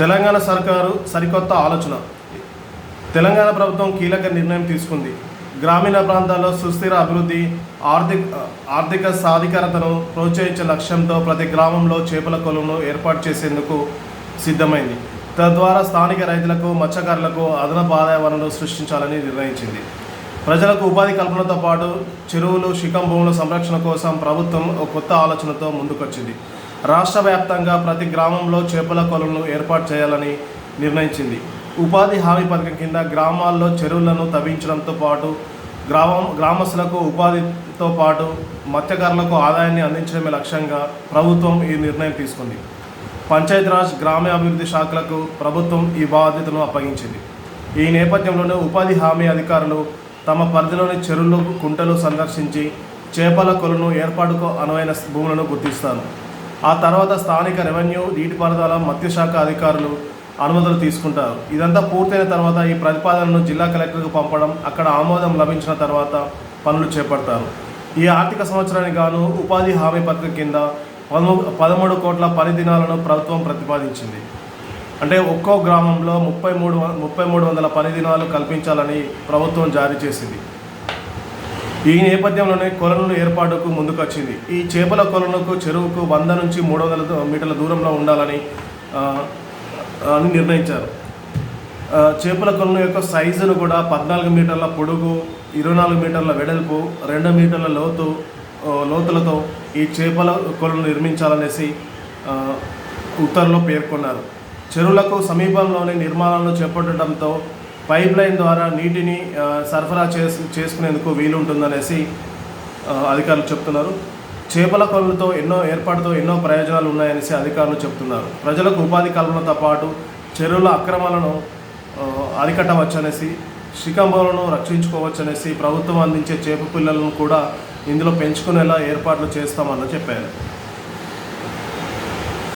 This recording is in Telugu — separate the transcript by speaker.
Speaker 1: తెలంగాణ సర్కారు సరికొత్త ఆలోచన. తెలంగాణ ప్రభుత్వం కీలక నిర్ణయం తీసుకుంది. గ్రామీణ ప్రాంతాల్లో సుస్థిర అభివృద్ధి ఆర్థిక ఆర్థిక సాధికారతను ప్రోత్సహించే లక్ష్యంతో ప్రతి గ్రామంలో చేపల కొలువును ఏర్పాటు చేసేందుకు సిద్ధమైంది. తద్వారా స్థానిక రైతులకు మత్స్యకారులకు అదనపు ఆదాయ వనరులు సృష్టించాలని నిర్ణయించింది. ప్రజలకు ఉపాధి కల్పనతో పాటు చెరువులు శిఖం భూముల సంరక్షణ కోసం ప్రభుత్వం ఒక కొత్త ఆలోచనతో ముందుకొచ్చింది. రాష్ట్ర వ్యాప్తంగా ప్రతి గ్రామంలో చేపల కొలను ఏర్పాటు చేయాలని నిర్ణయించింది. ఉపాధి హామీ పథకం కింద గ్రామాల్లో చెరువులను తవ్వించడంతో పాటు గ్రామం గ్రామస్తులకు ఉపాధితో పాటు మత్స్యకారులకు ఆదాయాన్ని అందించడమే లక్ష్యంగా ప్రభుత్వం ఈ నిర్ణయం తీసుకుంది. పంచాయతీరాజ్ గ్రామీణాభివృద్ధి శాఖలకు ప్రభుత్వం ఈ బాధ్యతను అప్పగించింది. ఈ నేపథ్యంలోనే ఉపాధి హామీ అధికారులు తమ పరిధిలోని చెరువులు కుంటలు సందర్శించి చేపల కొలను ఏర్పాటుకు అనువైన భూములను గుర్తిస్తారు. ఆ తర్వాత స్థానిక రెవెన్యూ నీటిపారుదల మత్స్యశాఖ అధికారులు అనుమతులు తీసుకుంటారు. ఇదంతా పూర్తయిన తర్వాత ఈ ప్రతిపాదనను జిల్లా కలెక్టర్కు పంపడం అక్కడ ఆమోదం లభించిన తర్వాత పనులు చేపడతారు. ఈ ఆర్థిక సంవత్సరానికి గాను ఉపాధి హామీ పథకం కింద పదమూ- పదమూడు కోట్ల పని దినాలను ప్రభుత్వం ప్రతిపాదించింది. అంటే ఒక్కో గ్రామంలో ముప్పై మూడు ముప్పై మూడు వందల పని దినాలు కల్పించాలని ప్రభుత్వం జారీ చేసింది. ఈ నేపథ్యంలోనే కొలనుల ఏర్పాటుకు ముందుకొచ్చింది. ఈ చేపల కొలనుకు చెరువుకు వంద నుంచి మూడు వందల మీటర్ల దూరంలో ఉండాలని అని నిర్ణయించారు. చేపల కొలను యొక్క సైజును కూడా పద్నాలుగు మీటర్ల పొడుగు ఇరవై నాలుగు మీటర్ల వెడల్పు రెండు మీటర్ల లోతు లోతులతో ఈ చేపల కొలను నిర్మించాలనేసి ఉత్తర్వులో పేర్కొన్నారు. చెరువులకు సమీపంలోని నిర్మాణాలను చేపట్టడంతో పైప్ లైన్ ద్వారా నీటిని సరఫరా చేసు చేసుకునేందుకు వీలుంటుందనేసి అధికారులు చెప్తున్నారు. చేపల కొనులతో ఎన్నో ఏర్పాటుతో ఎన్నో ప్రయోజనాలు ఉన్నాయనేసి అధికారులు చెప్తున్నారు. ప్రజలకు ఉపాధి కల్పనతో పాటు చెరువుల అక్రమాలను అరికట్టవచ్చనేసి శిఖంబోలను రక్షించుకోవచ్చనేసి ప్రభుత్వం అందించే చేప పిల్లలను కూడా ఇందులో పెంచుకునేలా ఏర్పాట్లు చేస్తామని చెప్పారు.